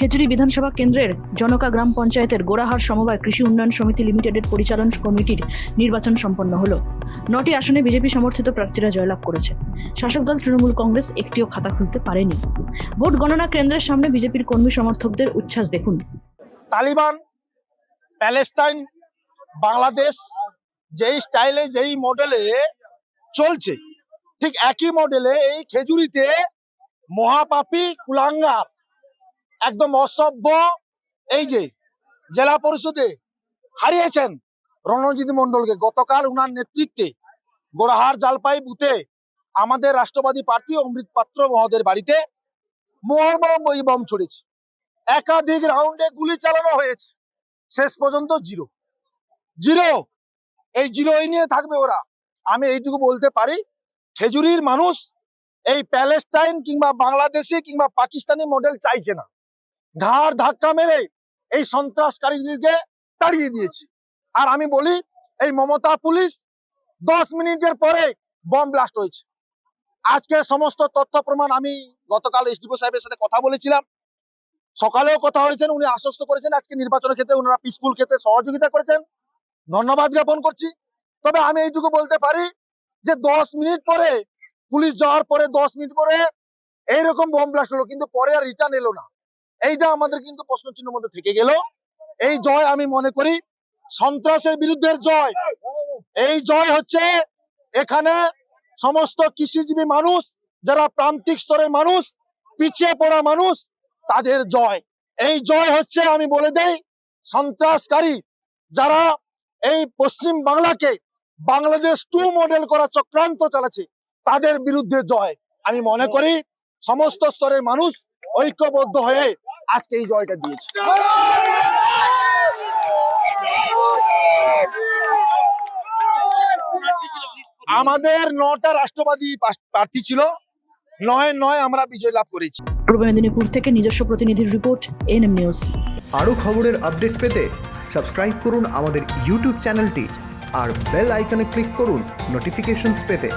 খেজুরি বিধানসভা কেন্দ্রের জনকা গ্রাম পঞ্চায়েতের গোড়াহার সমবায় কৃষি উন্নয়ন সমিতি লিমিটেডের পরিচালন কমিটির নির্বাচন সম্পন্ন হলো। নটি আসনে বিজেপি সমর্থিত প্রার্থীরা জয়লাভ করেছে। শাসক দল তৃণমূল কংগ্রেস একটিও খাতা খুলতে পারেনি। ভোট গণনা কেন্দ্রের সামনে বিজেপির কর্মী সমর্থকদের উচ্ছ্বাস দেখুন। তালিবান প্যালেস্তাইন বাংলাদেশ যেই স্টাইলে, যেই মডেলে চলছে, ঠিক একই মডেলে এই খেজুরিতে মহাপাপী কুলাঙ্গার একদম অসভ্য। এই যে জেলা পরিষদে হারিয়েছেন রণজিৎ মন্ডলকে গতকাল উনার নেতৃত্বে গোড়াহার জালপাই বুথে আমাদের রাষ্ট্রবাদী প্রার্থী অমৃত পাত্র মহোদয়ের বাড়িতে মোহরমম বই বম ছড়েছে একাধিক রাউন্ডে গুলি চালানো হয়েছে। শেষ পর্যন্ত জিরো। জিরো! এই জিরো এই নিয়ে থাকবে ওরা। আমি এইটুকু বলতে পারি, খেজুরির মানুষ এই প্যালেস্টাইন কিংবা বাংলাদেশি কিংবা পাকিস্তানি মডেল চাইছে না। ঘাড় ধাক্কা মেরে এই সন্ত্রাসকারীদেরকে তাড়িয়ে দিয়েছে। আর আমি বলি, এই মমতা পুলিশ দশ মিনিটের পরে বম ব্লাস্ট হয়েছে। আজকে সমস্ত তথ্য প্রমাণ আমি গতকাল এসডিপো সাহেবের সাথে কথা বলেছিলাম। সকালেও কথা হয়েছেন উনি আশ্বস্ত করেছেন আজকে নির্বাচনের ক্ষেত্রে ওনারা পিসফুল ক্ষেত্রে সহযোগিতা করেছেন। ধন্যবাদ জ্ঞাপন করছি। তবে আমি এইটুকু বলতে পারি যে দশ মিনিট পরে, পুলিশ যাওয়ার পরে, দশ মিনিট পরে এইরকম বোম ব্লাস্ট হলো, কিন্তু পরে আর রিটার্ন এলো না। এইটা আমাদের কিন্তু প্রশ্ন চিহ্নের মধ্যে থেকে গেল। এই জয় আমি মনে করি সন্ত্রাসের বিরুদ্ধে জয়। এই জয় হচ্ছে এখানে সমস্ত কৃষিজীবী মানুষ, যারা প্রান্তিক স্তরের মানুষ, পিছিয়ে পড়া মানুষ, তাদের জয়। এই জয় হচ্ছে, আমি বলে দেই, সন্ত্রাসকারী যারা এই পশ্চিম বাংলাকে বাংলাদেশ টু মডেল করা চক্রান্ত চালাচ্ছে, তাদের বিরুদ্ধে জয়। আমি মনে করি সমস্ত স্তরের মানুষ ঐক্যবদ্ধ হয়ে আজকে এই জয়টা দিয়েছে। আমাদের নটা রাষ্ট্রবাদী প্রার্থী ছিল। নয় নয় আমরা বিজয় লাভ করেছি। পূর্ব মেদিনীপুর থেকে নিজস্ব প্রতিনিধির রিপোর্ট এনএম নিউজ। আরও খবরের আপডেট পেতে সাবস্ক্রাইব করুন আমাদের ইউটিউব চ্যানেলটি আর বেল আইকনে ক্লিক করুন নোটিফিকেশনস পেতে।